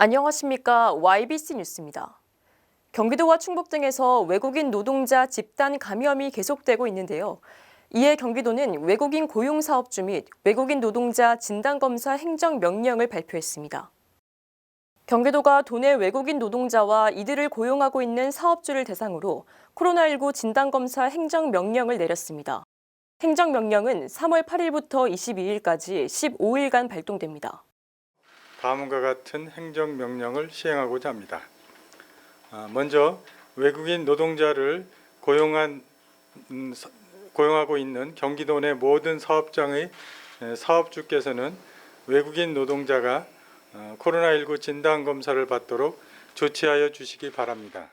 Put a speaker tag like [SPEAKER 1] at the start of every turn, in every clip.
[SPEAKER 1] 안녕하십니까. YBC 뉴스입니다. 경기도와 충북 등에서 외국인 노동자 집단 감염이 계속되고 있는데요. 이에 경기도는 외국인 고용 사업주 및 외국인 노동자 진단검사 행정 명령을 발표했습니다. 경기도가 도내 외국인 노동자와 이들을 고용하고 있는 사업주를 대상으로 코로나19 진단검사 행정 명령을 내렸습니다. 행정 명령은 3월 8일부터 22일까지 15일간 발동됩니다.
[SPEAKER 2] 다음과 같은 행정명령을 시행하고자 합니다. 아, 먼저 외국인 노동자를 고용한 음, 사- 고용하고 있는 경기도 내 모든 사업장의 에, 사업주께서는 외국인 노동자가 어, 코로나19 진단 검사를 받도록 조치하여 주시기 바랍니다.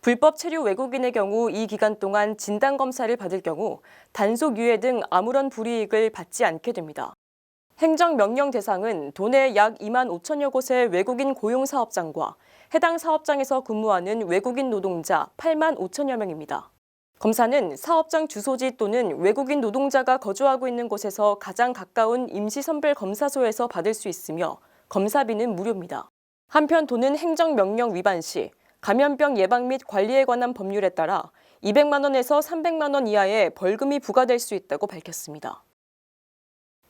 [SPEAKER 1] 불법 체류 외국인의 경우 이 기간 동안 진단 검사를 받을 경우 단속 유예 등 아무런 불이익을 받지 않게 됩니다. 행정 명령 대상은 도내 약 2만 5천여 곳의 외국인 고용 사업장과 해당 사업장에서 근무하는 외국인 노동자 8만 5천여 명입니다. 검사는 사업장 주소지 또는 외국인 노동자가 거주하고 있는 곳에서 가장 가까운 임시선별 검사소에서 받을 수 있으며 검사비는 무료입니다. 한편 도는 행정명령 위반 시 감염병 예방 및 관리에 관한 법률에 따라 200만 원에서 300만 원 이하의 벌금이 부과될 수 있다고 밝혔습니다.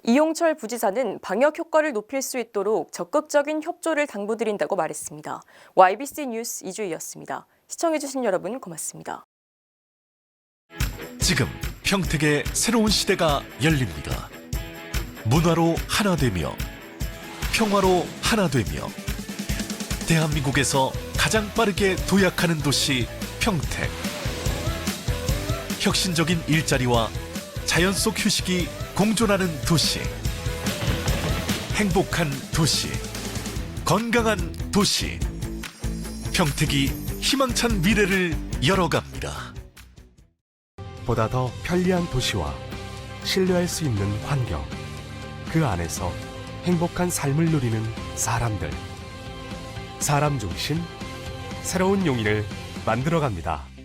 [SPEAKER 1] 이용철 부지사는 방역 효과를 높일 수 있도록 적극적인 협조를 당부드린다고 말했습니다. YBC 뉴스 이주희였습니다. 시청해주신 여러분 고맙습니다.
[SPEAKER 3] 지금 평택의 새로운 시대가 열립니다. 문화로 하나 되며 평화로 하나 되며 대한민국에서 가장 빠르게 도약하는 도시 평택. 혁신적인 일자리와 자연 속 휴식이 공존하는 도시. 행복한 도시. 건강한 도시. 평택이 희망찬 미래를 열어갑니다.
[SPEAKER 4] 보다 더 편리한 도시와 신뢰할 수 있는 환경, 그 안에서 행복한 삶을 누리는 사람들. 사람 중심, 새로운 용인을 만들어갑니다.